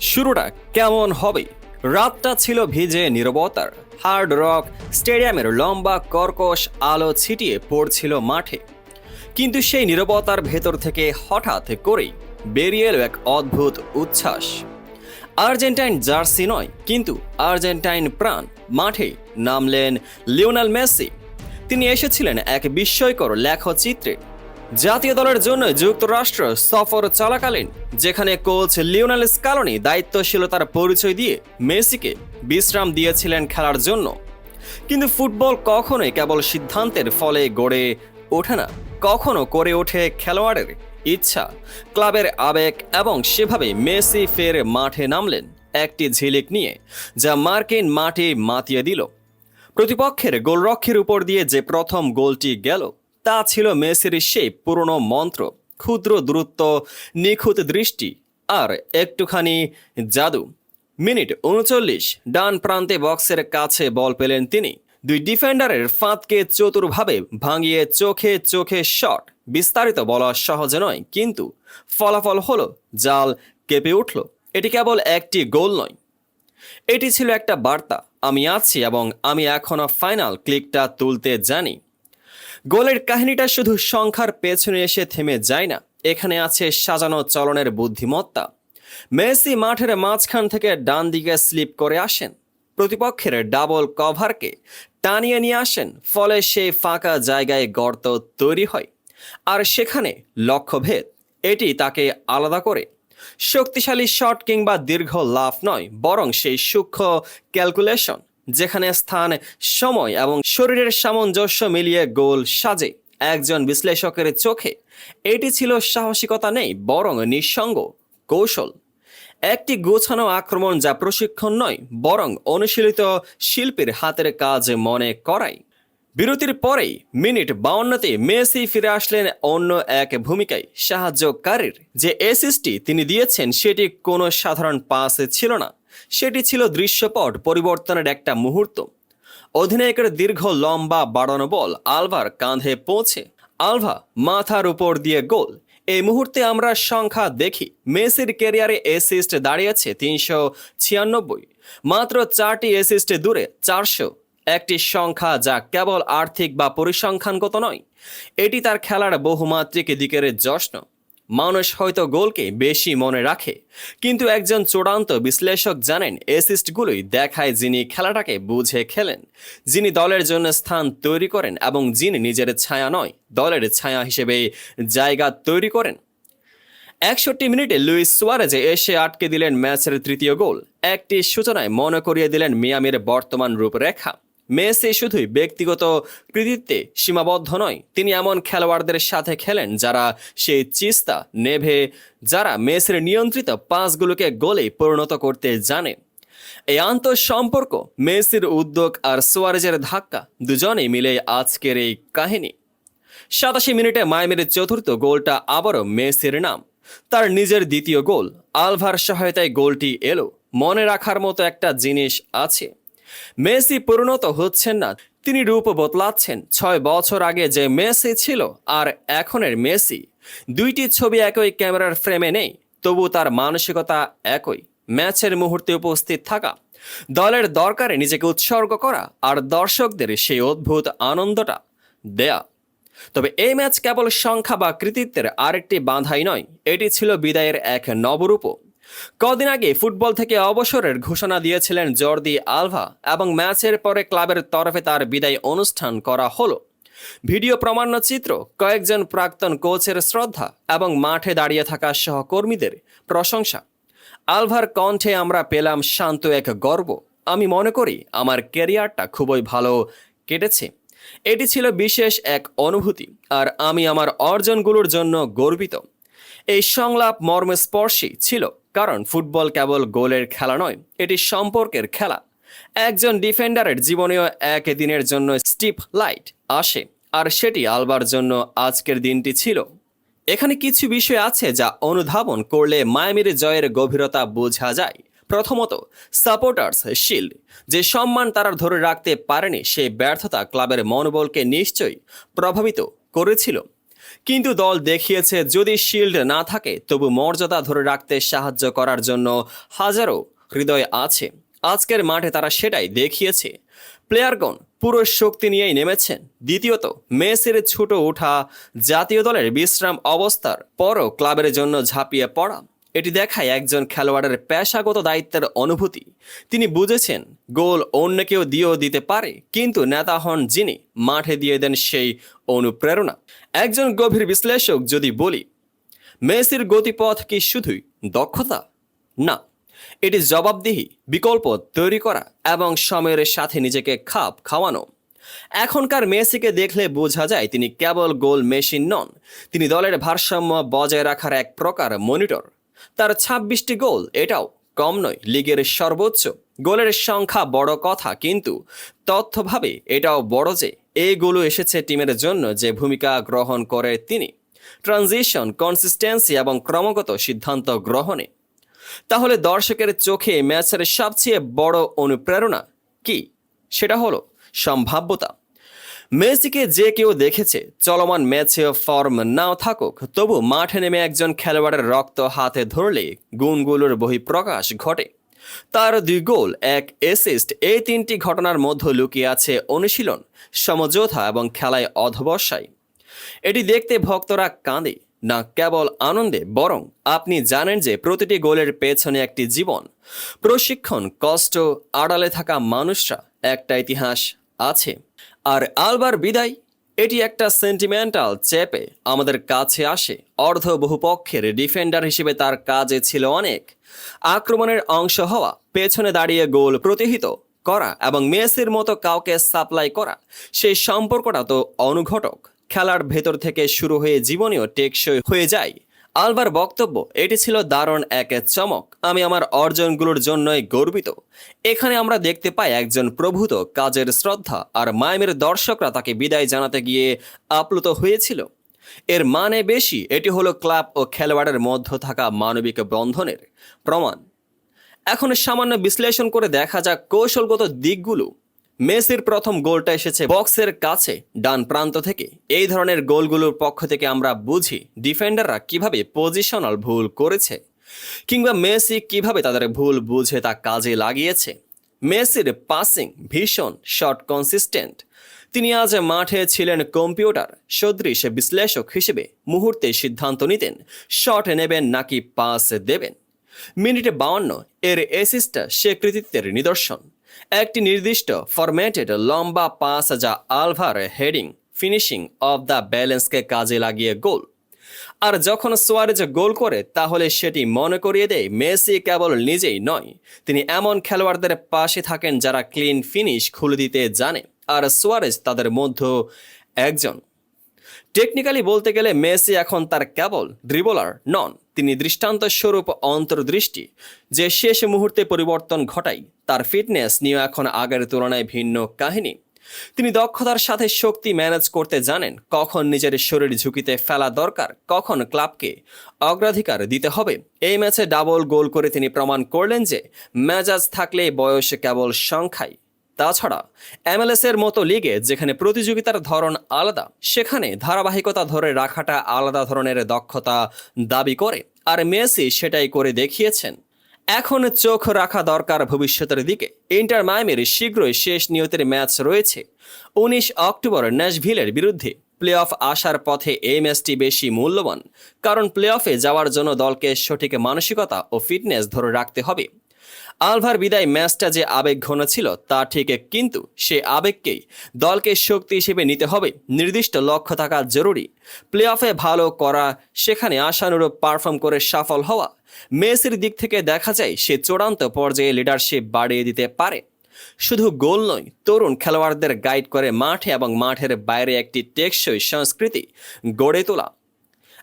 শুরুটা কেমন হবে রাতটা ছিল ভিজে নীরবতার। হার্ড রক, স্টেডিয়ামের লম্বা কর্কশ আলো ছিটিয়ে পড়ছিল মাঠে। কিন্তু সেই নীরবতার ভেতর থেকে হঠাৎ করেই বেরিয়ে এলো এক অদ্ভুত উচ্ছ্বাস। আর্জেন্টাইন জার্সি নয়, কিন্তু আর্জেন্টাইন প্রাণ মাঠে নামলেন লিওনাল মেসি। তিনি এসেছিলেন এক বিস্ময়কর লেখচিত্রে। জাতীয় দলের জন্য যুক্তরাষ্ট্র সফর চলাকালীন, যেখানে কোচ লিওনাল স্কালনি দায়িত্বশীলতার পরিচয় দিয়ে মেসিকে বিশ্রাম দিয়েছিলেন খেলার জন্য। কিন্তু ফুটবল কখনোই কেবল সিদ্ধান্তের ফলে গড়ে ওঠে না। কখনো করে ওঠে খেলোয়াড়ের ইচ্ছা। ক্লাবের আবেগ এবং সেভাবে মেসি ফের মাঠে নামলেন একটি ঝিলিক নিয়ে, যা মার্কিন মাঠে মাতিয়ে দিল। প্রতিপক্ষের গোলরক্ষের উপর দিয়ে যে প্রথম গোলটি গেল তা ছিল মেসির সেই পুরনো মন্ত্র, ক্ষুদ্র দূরত্ব, নিখুঁত দৃষ্টি আর একটুখানি জাদু। মিনিট উনচল্লিশ, ডান প্রান্তে বক্সের কাছে বল পেলেন তিনি। দুই ডিফেন্ডারের ফাঁদকে চতুরভাবে ভাঙিয়ে চোখে চোখে শট। বিস্তারিত বলা সহজ নয়, কিন্তু ফলাফল হলো, জাল কেঁপে উঠল। এটি কেবল একটি গোল নয়। এটি ছিল একটা বার্তা। আমি আছি এবং আমি এখনও ফাইনাল ক্লিকটা তুলতে জানি। গোলের কাহিনীটা শুধু সংখ্যার পেছনে এসে থেমে যায় না। এখানে আছে সাজানো চলনের বুদ্ধিমত্তা। মেসি মাঠের মাঝখান থেকে ডান দিকে স্লিপ করে আসেন। প্রতিপক্ষের ডাবল কভারকে টানিয়ে নিয়ে আসেন, ফলে সেই ফাঁকা জায়গায় গর্ত তৈরি হয়। আর সেখানে লক্ষ্যভেদ, এটি তাকে আলাদা করে। শক্তিশালী শট কিংবা দীর্ঘ লাভ নয়, বরং সেই সূক্ষ্ম ক্যালকুলেশন। যেখানে স্থান, সময় এবং শরীরের সামঞ্জস্য মিলিয়ে গোল সাজে। একজন বিশ্লেষকের চোখে এটি ছিল সাহসিকতা নেই, বরং নিঃসঙ্গ কৌশল। একটি গোছানো আক্রমণ যা প্রশিক্ষণ নয়, বরং অনুশীলিত শিল্পীর হাতের কাজ মনে করাই বিরতির পরেই মিনিট বাউন্নতে মেসি ফিরে আসলেন অন্য এক ভূমিকায় সাহায্যকারীর। যে এসিসটি তিনি দিয়েছেন, সেটি কোনো সাধারণ পাস ছিল না। সেটি ছিল দৃশ্যপট পরিবর্তনের একটা মুহূর্ত। অধিনায়কের দীর্ঘ লম্বা বাড়ানো বল আলভার কাঁধে পৌঁছে। আলভা মাথার উপর দিয়ে গোল। এই মুহূর্তে আমরা সংখ্যা দেখি। মেসির ক্যারিয়ারে এসিস্ট দাঁড়িয়েছে তিনশো ছিয়ানব্বই। মাত্র চারটি এসিস্ট দূরে চারশো। একটি সংখ্যা যা কেবল আর্থিক বা পরিসংখ্যানগত নয়। এটি তার খেলার বহুমাত্রিক দিকের যশ্ন মানুষ হয়তো গোলকে বেশি মনে রাখে। কিন্তু একজন চূড়ান্ত বিশ্লেষক জানেন অ্যাসিস্টগুলোই দেখায় যিনি খেলাটাকে বুঝে খেলেন। যিনি দলের জন্য স্থান তৈরি করেন এবং যিনি নিজের ছায়া নয়, দলের ছায়া হিসেবে জায়গা তৈরি করেন। একষট্টি মিনিটে লুইস সুয়ারেজে এসে আটকে দিলেন ম্যাচের তৃতীয় গোল। একটি সূচনায় মনে করিয়ে দিলেন মিয়ামির বর্তমান রূপরেখা। মেসি শুধুই ব্যক্তিগত কৃতিত্বে সীমাবদ্ধ নয়, তিনি এমন খেলোয়াড়দের সাথে খেলেন যারা সেই চিস্তা, নেভে, যারা মেসির নিয়ন্ত্রিত পাঁচগুলোকে গোলে পরিণত করতে জানে। এই আন্তঃসম্পর্ক, মেসির উদ্যোগ আর সোয়ারেজের ধাক্কা দুজনেই মিলে আজকের এই কাহিনী। সাতাশি মিনিটে মায়ামির চতুর্থ গোলটা আবারও মেসির নাম। তার নিজের দ্বিতীয় গোল, আলভার সহায়তায় গোলটি এলো। মনে রাখার মতো একটা জিনিস আছে। মেসি পরিণত হচ্ছেন না। তিনি রূপ বদলাচ্ছেন। ছয় বছর আগে যে মেসি ছিল, আর এখনের মেসি। দুইটি ছবি একই ক্যামেরার ফ্রেমে নেই, তবু তার মানসিকতা একই। ম্যাচের মুহূর্তে উপস্থিত থাকা, দলের দরকারে নিজেকে উৎসর্গ করা, আর দর্শকদের সেই অদ্ভুত আনন্দটা দেয়া। তবে এই ম্যাচ কেবল সংখ্যা বা কৃতিত্বের আরেকটি বাঁধাই নয়, এটি ছিল বিদায়ের এক নবরূপ কদিন আগে ফুটবল থেকে অবসরের ঘোষণা দিয়েছিলেন জর্দি আলভা এবং ম্যাচের পরে ক্লাবের তরফে তার বিদায় অনুষ্ঠান করা হলো। ভিডিও প্রামাণ্যচিত্র কয়েকজন প্রাক্তন কোচের শ্রদ্ধা এবং মাঠে দাঁড়িয়ে থাকা সহকর্মীদের প্রশংসা। আলভার কণ্ঠে আমরা পেলাম শান্ত এক গর্ব। আমি মনে করি আমার ক্যারিয়ারটা খুবই ভালো কেটেছে। এটি ছিল বিশেষ এক অনুভূতি আর আমি আমার অর্জনগুলোর জন্য গর্বিত। এই সংলাপ মর্মস্পর্শী ছিল। কারণ ফুটবল কেবল গোলের খেলা নয়, এটি সম্পর্কের খেলা। একজন ডিফেন্ডারের জীবনেও এক দিনের জন্য স্টিপ লাইট আসে, আর সেটি আলবার জন্য আজকের দিনটি ছিল। এখানে কিছু বিষয় আছে যা অনুধাবন করলে মায়ামির জয়ের গভীরতা বোঝা যায়। প্রথমত, সাপোর্টার্স শিল্ড, যে সম্মান তারা ধরে রাখতে পারেনি সেই ব্যর্থতা ক্লাবের মনোবলকে নিশ্চয়ই প্রভাবিত করেছিল। কিন্তু দল দেখিয়েছে যদি শিল্ড না থাকে, তবু মর্যাদা ধরে রাখতে সাহায্য করার জন্য হাজারো হৃদয় আছে। আজকের মাঠে তারা সেটাই দেখিয়েছে। প্লেয়ারগণ পুরো শক্তি নিয়েই নেমেছেন। দ্বিতীয়ত, মেসির ছুটো ওঠা জাতীয় দলের বিশ্রাম অবস্থার পরও ক্লাবের জন্য ঝাঁপিয়ে পড়া। এটি দেখায় একজন খেলোয়াড়ের পেশাগত দায়িত্বের অনুভূতি। তিনি বুঝেছেন, গোল অন্য কেউ দিয়েও দিতে পারে, কিন্তু নেতা হন যিনি, মাঠে দিয়ে দেন সেই অনুপ্রেরণা। একজন গভীর বিশ্লেষক যদি বলি, মেসির গতিপথ কি শুধুই দক্ষতা? না, এটি জবাবদিহি, বিকল্প তৈরি করা এবং সময়ের সাথে নিজেকে খাপ খাওয়ানো। এখনকার মেসিকে দেখলে বোঝা যায় তিনি কেবল গোল মেশিন নন, তিনি দলের ভারসাম্য বজায় রাখার এক প্রকার মনিটর। তার ছাব্বিশটি গোল, এটাও কম নয়। লিগের সর্বোচ্চ গোলের সংখ্যা বড় কথা, কিন্তু তথ্যভাবে এটাও বড় যে এইগুলো এসেছে টিমের জন্য যে ভূমিকা গ্রহণ করে তিনি। ট্রানজিশন, কনসিস্টেন্সি এবং ক্রমাগত সিদ্ধান্ত গ্রহণে। তাহলে দর্শকের চোখে ম্যাচের সবচেয়ে বড় অনুপ্রেরণা কি? সেটা হলো সম্ভাব্যতা। মেসিকে যে কেউ দেখেছে, চলমান ম্যাচে ফর্ম নাও থাকুক, তবু মাঠে নেমে একজন খেলোয়াড়ের রক্ত হাতে ধরলে গুণগুলোর বহিঃপ্রকাশ ঘটে। তার দুই গোল, এক এসিস্ট এই তিনটি ঘটনার মধ্যে লুকিয়ে আছে অনুশীলন, সমঝোতা এবং খেলায় অধবসায়। এটি দেখতে ভক্তরা কাঁদে, না কেবল আনন্দে, বরং আপনি জানেন যে প্রতিটি গোলের পেছনে একটি জীবন। প্রশিক্ষণ, কষ্ট, আড়ালে থাকা মানুষরা, একটা ইতিহাস আছে। আর আলবার বিদায়, এটি একটা সেন্টিমেন্টাল চেপে আমাদের কাছে আসে। অর্ধ বহুপক্ষের ডিফেন্ডার হিসেবে তার কাজে ছিল অনেক। আক্রমণের অংশ হওয়া, পেছনে দাঁড়িয়ে গোল প্রতিহিত করা এবং মেসির মতো কাউকে সাপ্লাই করা সেই সম্পর্কটা তো অনুঘটক। খেলার ভেতর থেকে শুরু হয়ে জীবনেও টেকসই হয়ে যায়। আলবার বক্তব্য, এটি ছিল দারুণ এক চমক। আমি আমার অর্জনগুলোর জন্যই গর্বিত। এখানে আমরা দেখতে পাই একজন প্রভূত কাজের শ্রদ্ধা আর মায়ামের দর্শকরা তাকে বিদায় জানাতে গিয়ে আপ্লুত হয়েছিল। এর মানে বেশি, এটি হলো ক্লাব ও খেলোয়াড়ের মধ্যে থাকা মানবিক বন্ধনের প্রমাণ। এখন সামান্য বিশ্লেষণ করে দেখা যাক কৌশলগত দিকগুলো। মেসির প্রথম গোলটা এসেছে বক্সের কাছে, ডান প্রান্ত থেকে। এই ধরনের গোলগুলোর পক্ষ থেকে আমরা বুঝি ডিফেন্ডাররা কীভাবে পজিশনাল ভুল করেছে, কিংবা মেসি কীভাবে তাদের ভুল বুঝে তা কাজে লাগিয়েছে। মেসির পাসিং ভীষণ শর্ট কনসিস্টেন্ট তিনি আজ মাঠে ছিলেন কম্পিউটার, সদৃশ বিশ্লেষক হিসেবে মুহূর্তে সিদ্ধান্ত নিতেন শট নেবেন নাকি পাস দেবেন। মিনিটে বাউন্ন, এর এসিস্টটা সে কৃতিত্বের নিদর্শন। একটি নির্দিষ্ট ফরম্যাটেড লম্বা পাস যা আলভার হেডিং ফিনিশিং অফ দ্য ব্যালেন্সকে কাজে লাগিয়ে গোল। আর যখন সোয়ারেজ গোল করে, তাহলে সেটি মনে করিয়ে দেয় মেসি কেবল নিজেই নয়, তিনি এমন খেলোয়াড়দের পাশে থাকেন যারা ক্লিন ফিনিশ খুলে দিতে জানে, আর সোয়ারেজ তাদের মধ্যে একজন। টেকনিক্যালি বলতে গেলে মেসি এখন তার কেবল ড্রিবলার নন, তিনি দৃষ্টান্তস্বরূপ অন্তর্দৃষ্টি, যে শেষ মুহূর্তে পরিবর্তন ঘটায়। তার ফিটনেস নিয়ে এখন আগের তুলনায় ভিন্ন কাহিনী। তিনি দক্ষতার সাথে শক্তি ম্যানেজ করতে জানেন কখন নিজের শরীর ঝুঁকিতে ফেলা দরকার, কখন ক্লাবকে অগ্রাধিকার দিতে হবে। এই ম্যাচে ডাবল গোল করে তিনি প্রমাণ করলেন যে মেজাজ থাকলে বয়স কেবল সংখ্যায় তাছাড়া এমএলএস এর মতো লিগে যেখানে প্রতিযোগিতার ধরন আলাদা, সেখানে ধারাবাহিকতা ধরে রাখাটা আলাদা ধরনের দক্ষতা দাবি করে। আর মেসি সেটাই করে দেখিয়েছেন। এখন চোখ রাখা দরকার ভবিষ্যতের দিকে। ইন্টার মায়ামির শীঘ্রই শেষ নিয়তের ম্যাচ রয়েছে। উনিশ অক্টোবর ন্যাশভিলের বিরুদ্ধে প্লে অফ আসার পথে এই ম্যাচটি বেশি মূল্যবান, কারণ প্লে অফে যাওয়ার জন্য দলকে সঠিক মানসিকতা ও ফিটনেস ধরে রাখতে হবে। আলভার বিদায় ম্যাচটা যে আবেগ ঘন ছিল, তা ঠিক, কিন্তু সে আবেগকেই দলকে শক্তি হিসেবে নিতে হবে, নির্দিষ্ট লক্ষ্য থাকা জরুরি। প্লে অফে ভালো করা, সেখানে আশানুরূপ পারফর্ম করে সফল হওয়া, মেসির দিক থেকে দেখা যায় সে চূড়ান্ত পর্যায়ে লিডারশিপ বাড়িয়ে দিতে পারে। শুধু গোল নয়, তরুণ খেলোয়াড়দের গাইড করে মাঠে এবং মাঠের বাইরে একটি টেকসই সংস্কৃতি গড়ে তোলা।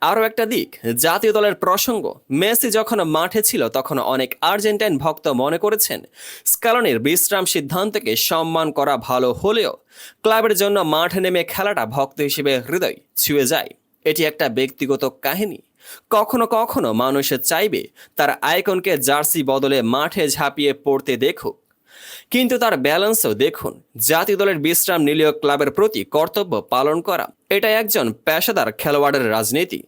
আরও একটা দিক, জাতীয় দলের প্রসঙ্গ। মেসি যখন মাঠে ছিল, তখন অনেক আর্জেন্টাইন ভক্ত মনে করেছেন, স্কালনির বিশ্রাম সিদ্ধান্তকে সম্মান করা ভালো হলেও ক্লাবের জন্য মাঠে নেমে খেলাটা ভক্ত হিসেবে হৃদয় ছুঁয়ে যায়। এটি একটা ব্যক্তিগত কাহিনী। কখনো কখনো মানুষ চাইবে তার আইকনকে জার্সি বদলে মাঠে ঝাঁপিয়ে পড়তে দেখুক। কিন্তু তার ব্যালেন্সও দেখুন, জাতীয় দলের বিশ্রাম নিলেও ক্লাবের প্রতি কর্তব্য পালন করা। এটা একজন পেশাদার খেলোয়াড়ের রাজনীতি।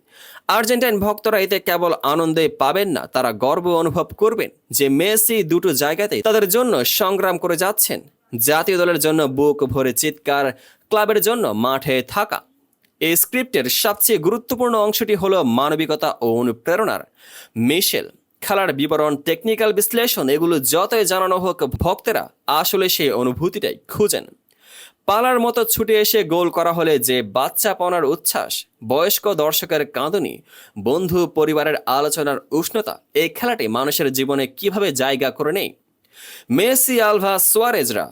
আর্জেন্টাইন ভক্তরা এতে কেবল আনন্দে পাবেন না, তারা গর্ব অনুভব করবেন যে মেসি দুটো জায়গাতেই তাদের জন্য সংগ্রাম করে যাচ্ছেন। জাতীয় দলের জন্য বুক ভরে চিৎকার, ক্লাবের জন্য মাঠে থাকা। এই স্ক্রিপ্টের সবচেয়ে গুরুত্বপূর্ণ অংশটি হলো মানবিকতা ও অনুপ্রেরণার। মিশেল, খেলার বিবরণ, টেকনিক্যাল বিশ্লেষণ, এগুলো যতই জানানো হোক, ভক্তেরা আসলে সেই অনুভূতিটাই খুঁজেন। পালার মতো ছুটে এসে গোল করা হলে যে বাচ্চাপনার উচ্ছ্বাস, বয়স্ক দর্শকের কাঁদনি, বন্ধু পরিবারের আলোচনার উষ্ণতা, এই খেলাটি মানুষের জীবনে কীভাবে জায়গা করে নেই মেসি, আলভা, সোয়ারেজরা,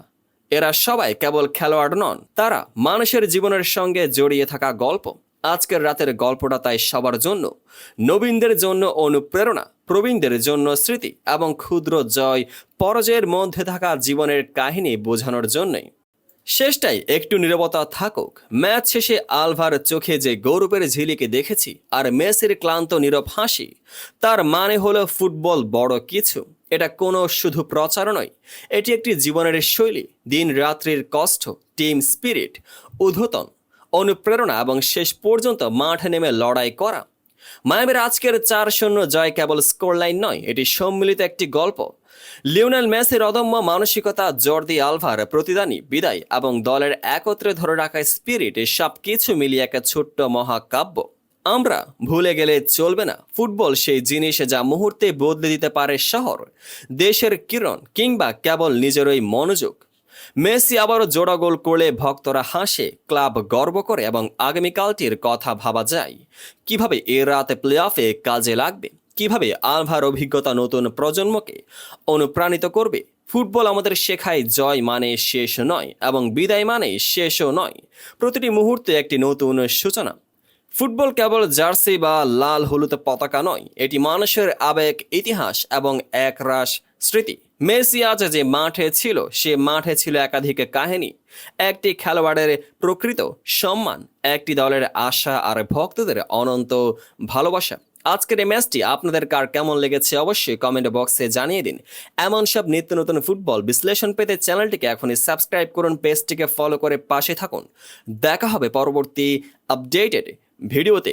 এরা সবাই কেবল খেলোয়াড় নন, তারা মানুষের জীবনের সঙ্গে জড়িয়ে থাকা গল্প। আজকের রাতের গল্পটা তাই সবার জন্য। নবীনদের জন্য অনুপ্রেরণা, প্রবীণদের জন্য স্মৃতি এবং ক্ষুদ্র জয় পরাজয়ের মধ্যে থাকা জীবনের কাহিনী বোঝানোর জন্যই। শেষটাই একটু নীরবতা থাকুক। ম্যাচ শেষে আলভার চোখে যে গৌরবের ঝিলিকে দেখেছি আর মেসির ক্লান্ত নীরব হাসি, তার মানে হলো ফুটবল বড় কিছু। এটা কোনো শুধু প্রচার নয়, এটি একটি জীবনের শৈলী দিন রাত্রির কষ্ট, টিম স্পিরিট উদ্ধতন অনুপ্রেরণা এবং শেষ পর্যন্ত মাঠে নেমে লড়াই করা। মায়ামের আজকের চার শূন্য জয় কেবল স্কোরলাইন নয়, এটি সম্মিলিত একটি গল্প। লিওনেল মেসির অদম্য মানসিকতা, জর্দি আলভার প্রতিদানী বিদায় এবং দলের একত্রে ধরে রাখা স্পিরিট সব কিছু মিলিয়ে একটা ছোট্ট মহাকাব্য। আমরা ভুলে গেলে চলবে না। ফুটবল সেই জিনিস যা মুহূর্তে বদলে দিতে পারে শহর, দেশের কিরণ কিংবা কেবল নিজেরই মনোযোগ। মেসি আবারও জোড়া গোল করলে ভক্তরা হাসে, ক্লাব গর্ব করে এবং আগামীকালটির কথা ভাবা যায়। কীভাবে এ রাতে প্লে অফে কাজে লাগবে? কীভাবে আলভার অভিজ্ঞতা নতুন প্রজন্মকে অনুপ্রাণিত করবে? ফুটবল আমাদের শেখায় জয় মানে শেষ নয় এবং বিদায় মানে শেষও নয়। প্রতিটি মুহূর্তে একটি নতুন সূচনা। ফুটবল কেবল জার্সি বা লাল হলুদ পতাকা নয়, এটি মানুষের আবেগ, ইতিহাস এবং একরাশ স্মৃতি। মেসি আজ যে মাঠে ছিল, সে মাঠে ছিল একাধিক কাহিনী। একটি খেলোয়াড়ের প্রকৃত সম্মান, একটি দলের আশা আর ভক্তদের অনন্ত ভালোবাসা। আজকের এই ম্যাচটি আপনাদের কার কেমন লেগেছে অবশ্যই কমেন্ট বক্সে জানিয়ে দিন। এমন সব নিত্য নতুন ফুটবল বিশ্লেষণ পেতে চ্যানেলটিকে এখনই সাবস্ক্রাইব করুন পেজটিকে ফলো করে পাশে থাকুন। দেখা হবে পরবর্তী আপডেটেড ভিডিওতে।